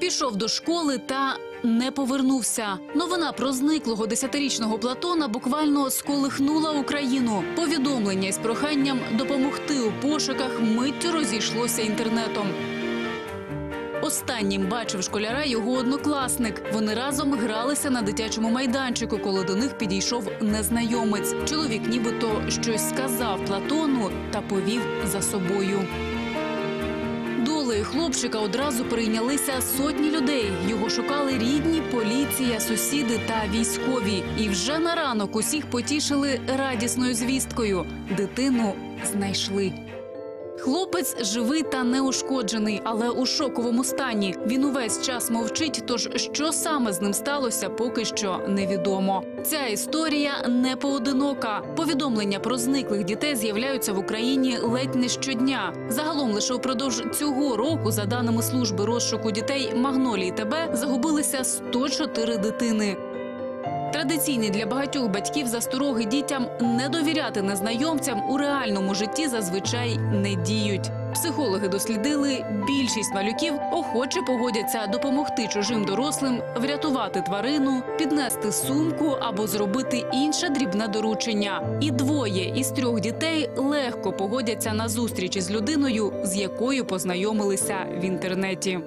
Пішов до школи та не повернувся. Новина про зниклого десятирічного Платона буквально сколихнула Україну. Повідомлення із проханням допомогти у пошуках миттю розійшлося інтернетом. Останнім бачив школяра його однокласник. Вони разом гралися на дитячому майданчику, коли до них підійшов незнайомець. Чоловік нібито щось сказав Платону та повів за собою. Хлопчика одразу прийнялися сотні людей. Його шукали рідні, поліція, сусіди та військові. І вже на ранок усіх потішили радісною звісткою. Дитину знайшли. Хлопець живий та неушкоджений, але у шоковому стані. Він увесь час мовчить. Тож що саме з ним сталося, поки що невідомо. Ця історія не поодинока. Повідомлення про зниклих дітей з'являються в Україні ледь не щодня. Загалом лише упродовж цього року, за даними служби розшуку дітей Магнолії ТБ, загубилися 104 дитини. Традиційні для багатьох батьків застороги дітям не довіряти незнайомцям у реальному житті зазвичай не діють. Психологи дослідили, більшість малюків охоче погодяться допомогти чужим дорослим врятувати тварину, піднести сумку або зробити інше дрібне доручення. І двоє із трьох дітей легко погодяться на зустрічі з людиною, з якою познайомилися в інтернеті.